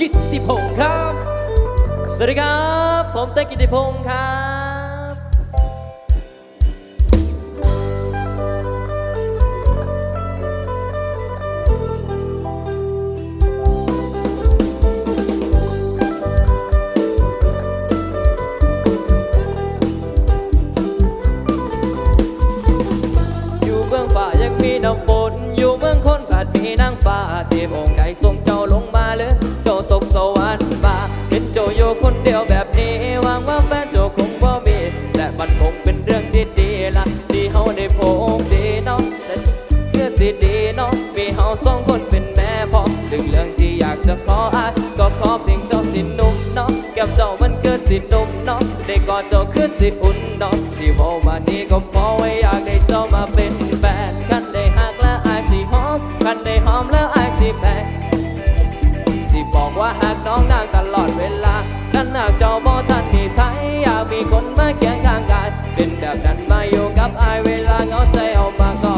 กิตติพงศ์ครับ สวัสดีครับ ผมเต้กิติพงศ์ครับอยู่เบื้องฝ่ายังมีน้ำฝนอยู่เมืองคนอาจมีนางฟ้าเทพองค์ใดทรงเจ้าลงมเจ้า ตกสวรรค์มาเห็นเจ้าอยู่คนเดียวแบบนี้หวังว่าแฟนเจ้าคงบ่มีและมันคงเป็นเรื่องที่ดีละที่เฮาได้พบดีเนาะแต่เพื่อสิดีเนาะมีเฮาสองคนเป็นแม่พ่อถึงเรื่องที่อยากจะขออาก็ขอเพียงเจ้าสิหนุ่มเนาะแก้มเจ้ามันคือสิหนุ่มเนาะได้กอดเจ้าคือสิอุ่นเนาะที่เว้ามานี้ก็เพราะว่าอยากได้เจ้ามาเป็น หากน้องนางตลอดเวลากันหากเจ้าบ่ทันมีใครอยากมีคนมาเคียงข้างกาย เป็นแบบนั้นมาอยู่กับอายเวลาเงาใจเอามาก่อ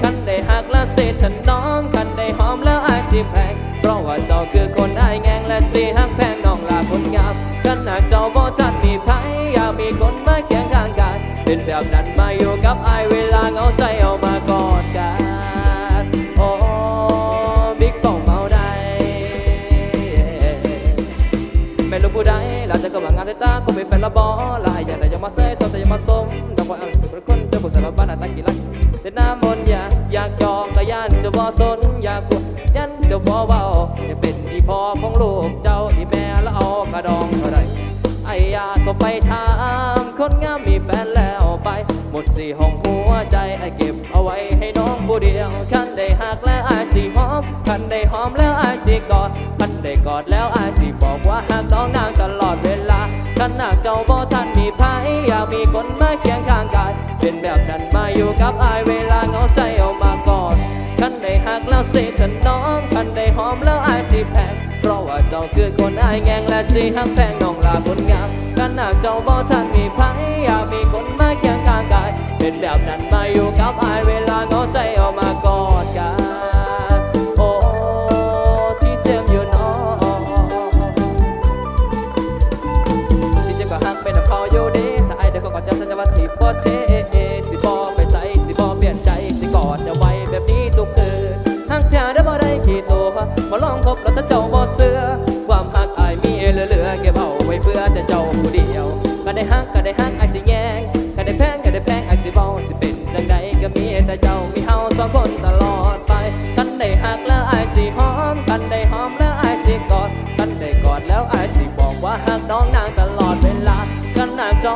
คันได้หักและเสียฉันน้องคันได้หอมแล้วอายสิแพงเพราะว่าเจ้าคือคนอายแงงและสิหักแพงน้องลาคนงามกันหากเจ้าบ่ทันมีใครอยากมีคนมาเคียงข้างกาย เป็นแบบนั้นมาอยู่กับอาย สนอย่ากปวดยันจะบ่เบาอย่าเป็นอีพ่อของลูกเจ้าอีแม่แล้วเอากระดองเท่าไรไอ้ยาก็ไปถามคนงามมีแฟนแล้วไป หมดสี่ห้องหัวใจไอ้เก็บเอาไว้ให้น้องผู้เดียวคันได้หักแล้วไอ้สีหอมคันได้หอมแล้วไอ้สีกอดคันได้กอดแล้วไอ้สีบอกว่าหักน้องนางตลอดเวลาคันหากเจ้าบ่ทันมีไผอยากมีคนมาเคียงข้างกายเป็นแบบนั้นมาอยู่กับไอ้เวลาเงาใจ อมแล้วไอ้สีแพงเพราะว่าเจ้าคือคนอายแงงและสิหักแพงน้องลาคนงามกันหากเจ้าบ่ทันมีไผอยากมีคนมาเคียงข้างกาย เป็นแบบนั้นมาอยู่กับอายเวลาเงาใจเอามากอดกันโอ้ที่เจ็บอยู่เนอที่เจ็บก็หักเป็นน้ำเขาอยู่ดีถ้าไอายเด็กก็กอดจำสัญญาว่าที่บ่เช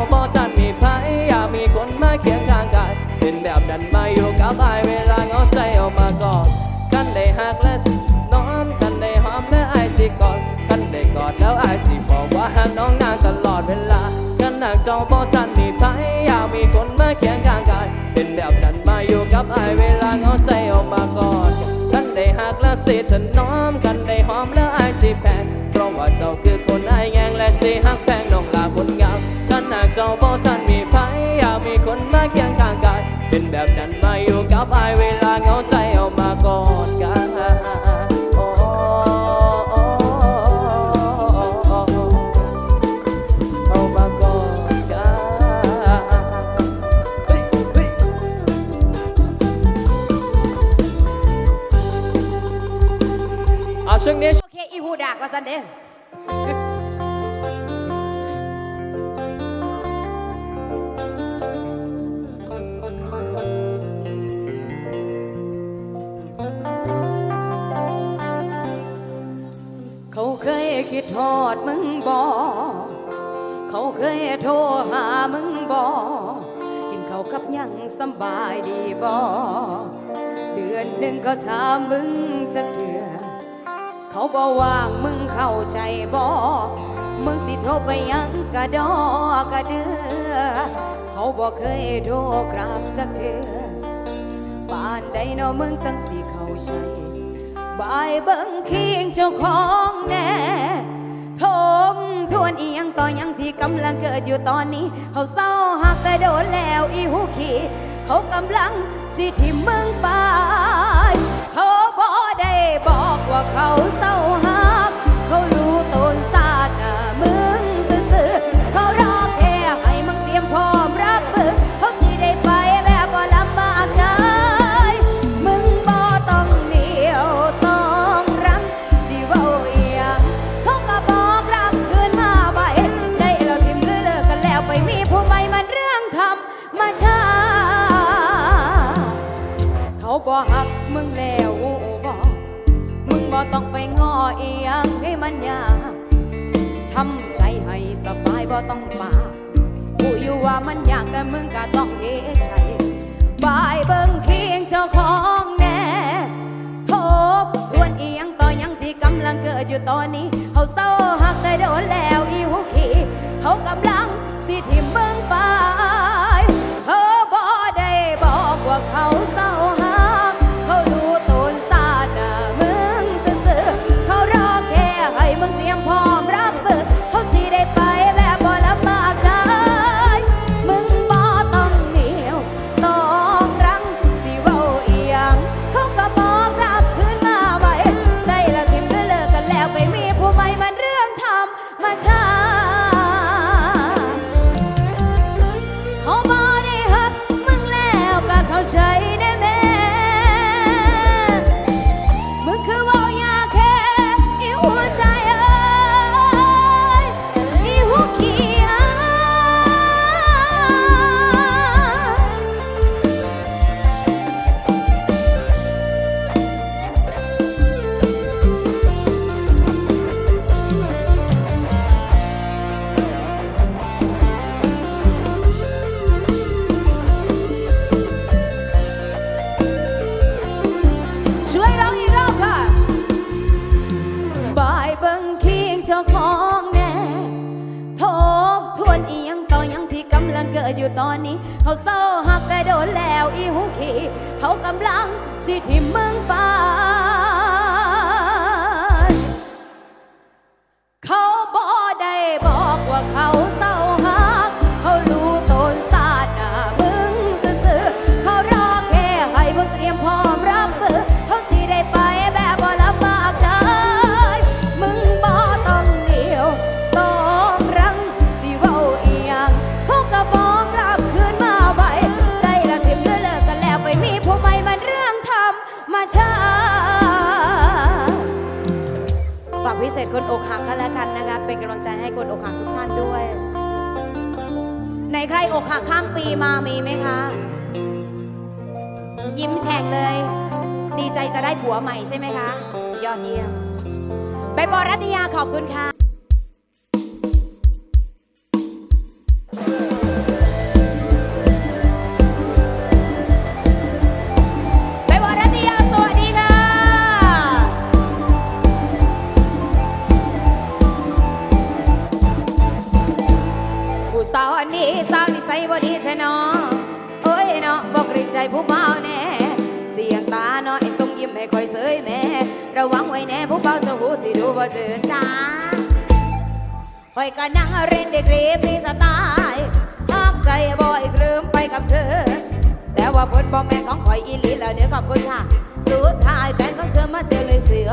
เจ้าบ่ทันมีไผอยากมีคนมาเคียงข้างกายเป็นแบบนั้นมาอยู่กับอายเวลาเงาใจออกมาก่อนกันได้หักและสนอนกันได้หอมและอายสิกอดกันได้กอดแล้วอายสิบอกว่าหักน้องนางตลอดเวลากันหากเจ้าบ่ทันมีไผอยากมีคนมาเคียงข้างกายเป็นแบบนั้นมาอยู่กับอายเวลาเงาใจออกมากอดกันได้หักและสิถน้อมกันได้หอมและอายสิแพงเพราะว่าเจ้าคือคนไอ บ่ทันมีไผอยากมีคนมาเคียงข้างกายเป็นแบบนั้นมาอยู่กับอายเวลาเหงาใจเอามากอดกันโอ้เอามากอดกันเฮ้ยเฮ้ยเอาช่วงนี้ โอเค อีหูดากว่าสันเด้ากับยังสบายดีบอเดือนหนึ่งก็ถามมึงจะเถื่อ เขาบอกว่างมึงเข้าใจบอมึงสิโทรไปยังกะดอกะเดือ เขาบอกเคยโทรกราบสักเถื่อป่านใดเนอมึงตั้งสิเข้าใจบายเบิ่งเคิงเจ้าของแน่ทม ทวนอียังต่อยังที่กำลังเกิดอยู่ตอนนี้ เขาเศร้าหักแต่โดนแล้วอีหูขี่เขากำลังสิที่มึงไป เขาบอได้บอกว่าเขาเศร้า อเอียงให้มันยาทำใจให้สบายบ่ต้องปากกูอยู่ว่ามันยากแต่มึงก็ต้องเฮใจบายเบิ่งเคียงเจ้าของแน่ทบทวนเอียงต่อยังที่กำลังเกิดอยู่ตอนนี้เขาเศร้าหักแต่โดนแล้วอีหูขี้เขากำลังสิทิมมึงไปเธอบ่ได้บอกว่าเขาเศร้า ออยู่ตอนนี้เขาเศร้าหักแต่โดนแล้วอีหูขี้เขากำลังสิทิมมึงไปเขาบ่ได้บอกว่าเขาเศร้า คนอกหักก็แล้วกันนะคะเป็นกำลังใจให้คนอกหักทุกท่านด้วย ในใครอกหักข้ามปีมามีไหมคะ ยิ้มแฉ่งเลย ดีใจจะได้ผัวใหม่ใช่ไหมคะ ยอดเยี่ยมใบบอรัตยาขอบคุณค่ะ ไม่ค่อยเสยแม่ ระวังไว้แน่ผู้เบาจะหูสิดูบ่เจอจ้าค่อยก็นั่งเรียนเด็กรีพรีสไตล์ห้ามใจบ่อยกลืมไปกับเธอ แต่ว่าผนบอกแม่ของข่อยอีหลีแล้วเดี๋ยวขอบคุณค่ะ สุดท้ายแฟนของเธอมาเจอเลยเสือ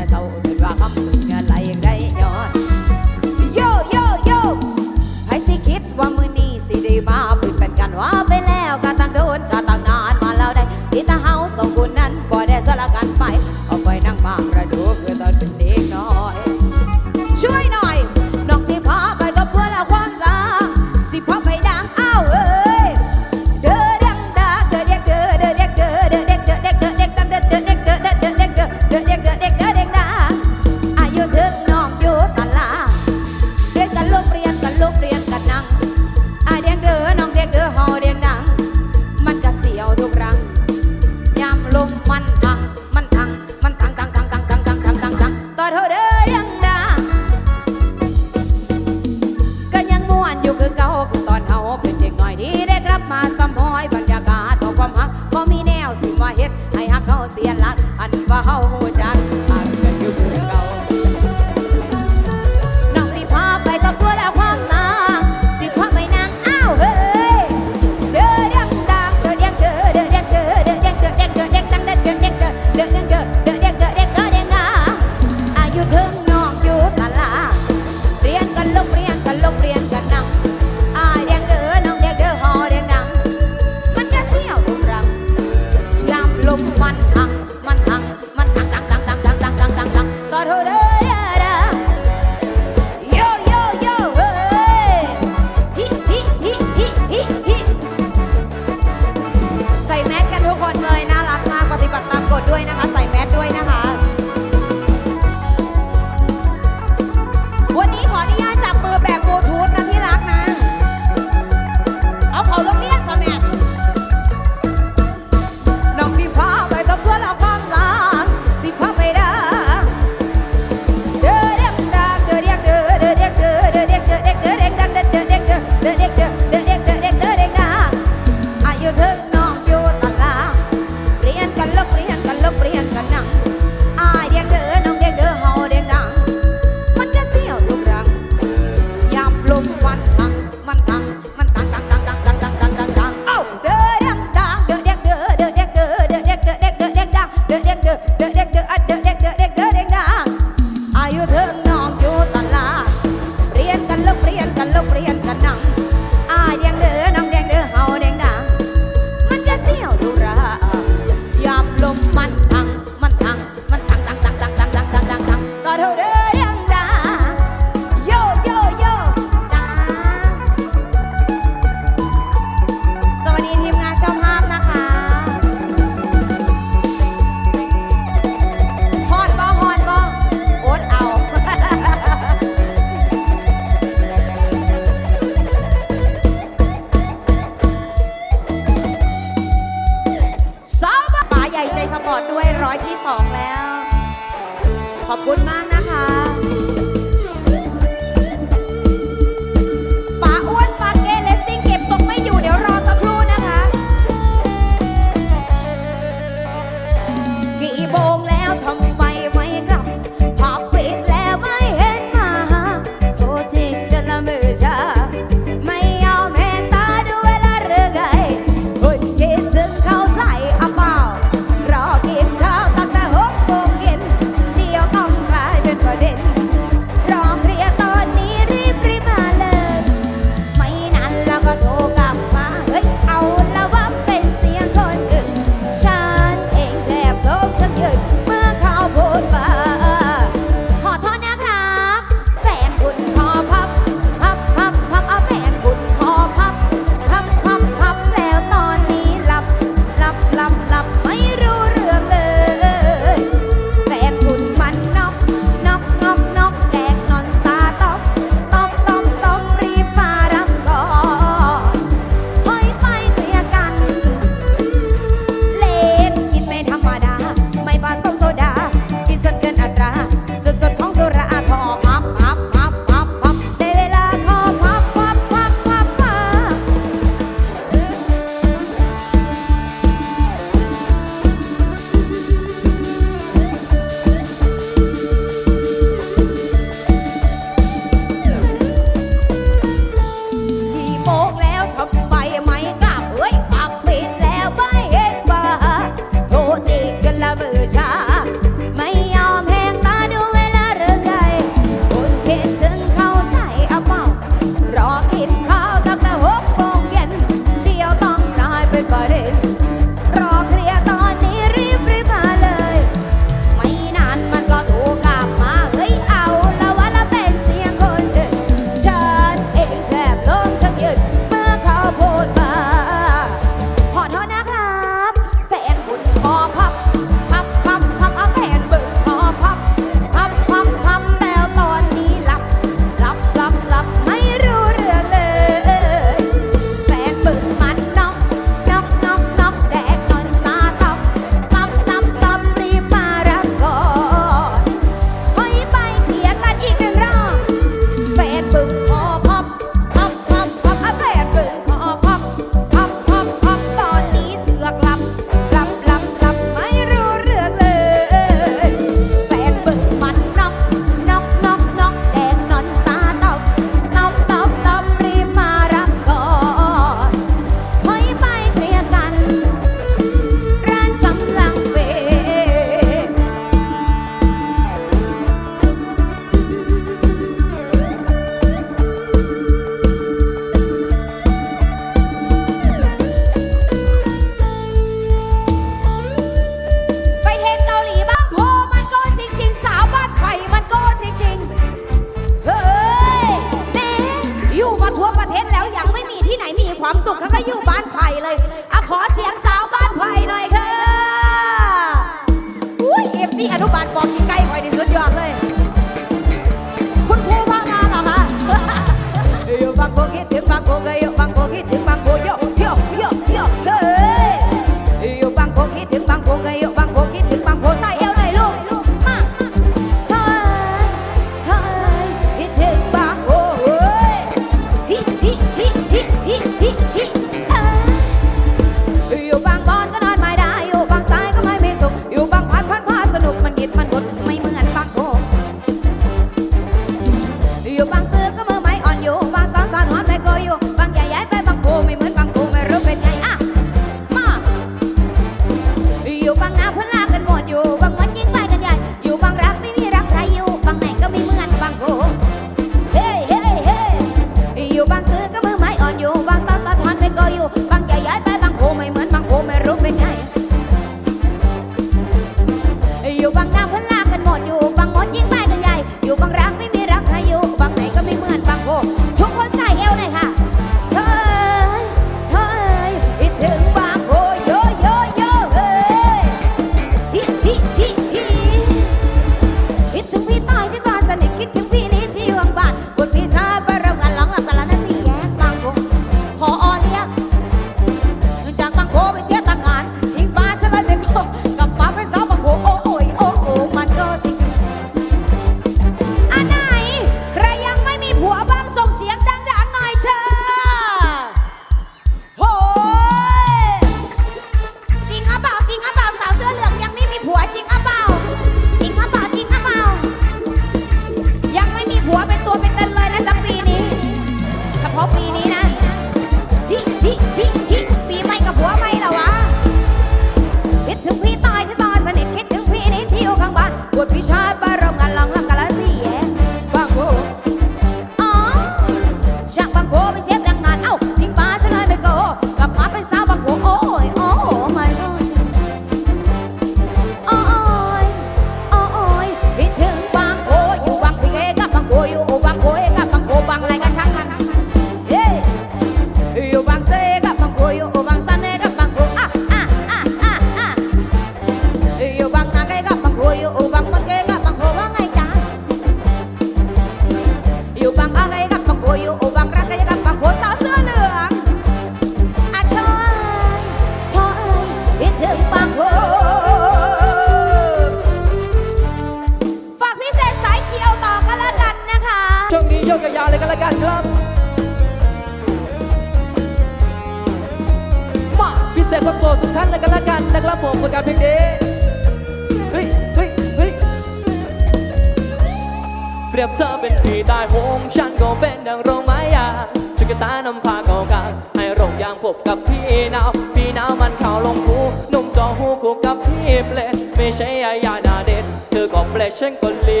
างพบกับพี่หนาว พี่หนาวมันเข่าลงหูหนุ่มจอหูคู่กับพี่เปลนไม่ใช่ยายานาเด็ดเธอก็เปลนฉันก็ลี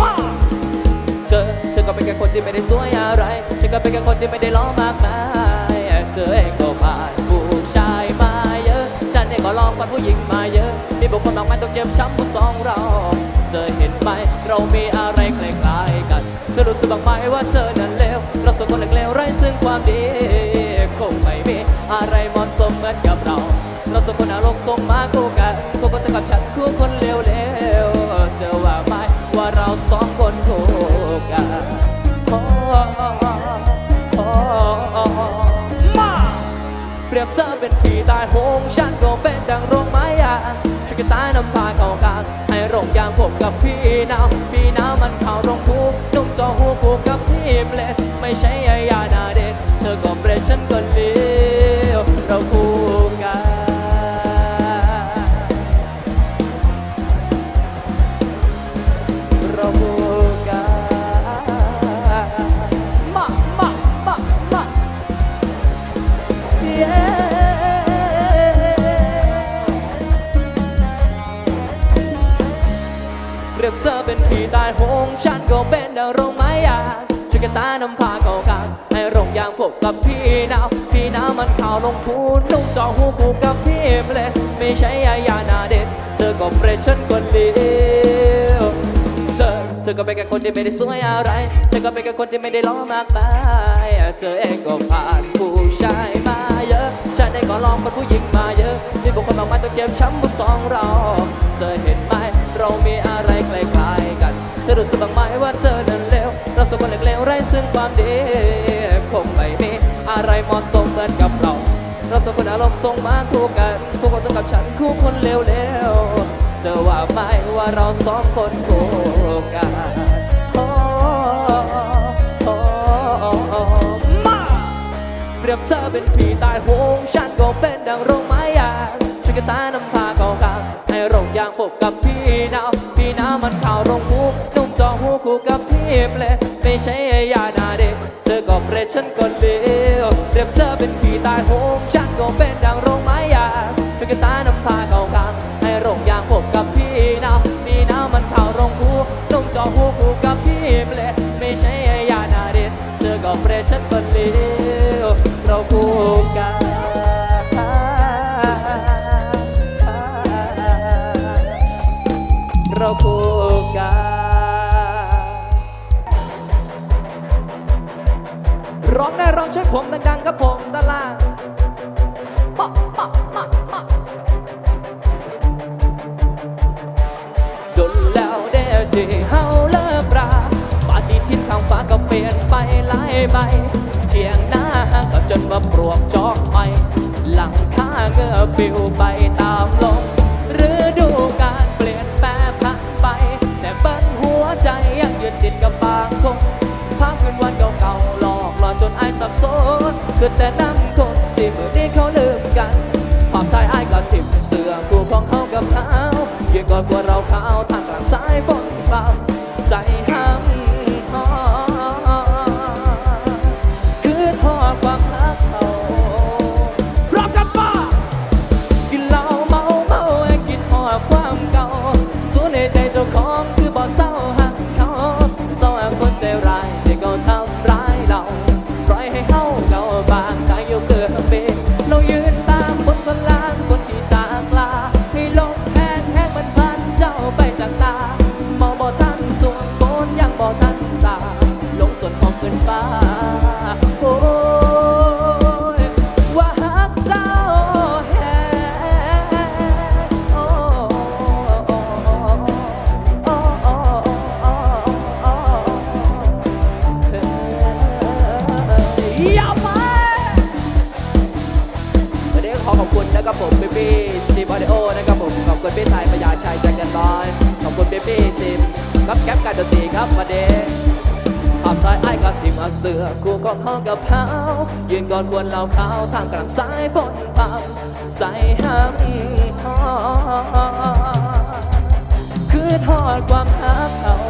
มาเธอเธอก็เป็นแค่คนที่ไม่ได้สวยอะไร เธอก็เป็นแค่คนที่ไม่ได้ล้อมากมายเธอเองก็ผ่านผู้ชายมาเยอะ ฉันเองก็ลองผ่านผู้หญิงมาเยอะมีบุคคลมากมายต้องเจ็บช้ำผู้สองเราเธอเห็นไหมเรามีอะไรคล้ายๆกัน เธอรู้สึกบ้างไหมว่าเธอนั้นเลวเราสองคนเลวไร้ซึ่งความดี คงไม่มีอะไรเหมาะสมเหมือนกับเรา เราสองคนอารมณ์สมมาคู่กันพวกคนกับฉันคู่คนเลวๆเธอว่าไหมว่าเราสองคนคู่กันโอ้โอ้มาเปรียบเธอเป็นพี่ตายโหงฉันก็เป็นดังโรงไม้ยาช่วยกันตายนำพาเก่ากลางให้โรงยางผมกับพี่นาวพี่นาวมัน ธอเป็นพี่ตายโหงฉันก็เป็นดังโรงไม้ยางช่วยกันตานำพาเก่ากลางให้โรงยางพบกับพี่นาวพี่นาวมันข่าวลงพูนนุ่งจอหูคู่กับพี่เลนไม่ใช่ยายานาเด็ดเธอก็เปรตฉันคนเดียวเธอเธอก็เป็นแค่คนที่ไม่ได้สวยอะไรฉันก็เป็นแค่คนที่ไม่ได้ล้อมากมายเธอเองก็ผ่านผู้ชายมาเยอะฉันเองก็ลองเป็นผู้หญิงมาเยอะมีบุคคลมากมายต้องเจ็บช้ำ ไม่เหมาะสมเหมือนกับเรา เราสองคนอารมณ์ส่งมาคู่กันพวกคนต้องกับฉันคู่คนเร็วๆจะว่าไม่ว่าเราสองคนคู่กันเปรียมเธอเป็นผีตายโหงฉันก็เป็นดังโรงไม้ยางช่วยกัตานำพาเข้ากานให้โรงยางพบกับพี่นาวพี่นาวมันข่าวโรงหูนุ่มจองหูคู่กับพี่เปลไม่ใช่ยานาเด็กเธอก็เปรฉันก็เลี้ เปรียบเธอเป็นผีตายโหงฉันก็เป็นดัง แต่น้ำทนที่เมื่อนี้เขาลืมกัน ความใจอ้ายก็ทิ่มเสื่อกูของเขากับเขาเกี่ยวกับว่าเราเขาทางกลางสายฝน กอดหอกับเผายืนกอดควรเหล่าเขาทางกลางสายฝนเป่าใส่ห้ำคือทอดความหักเขา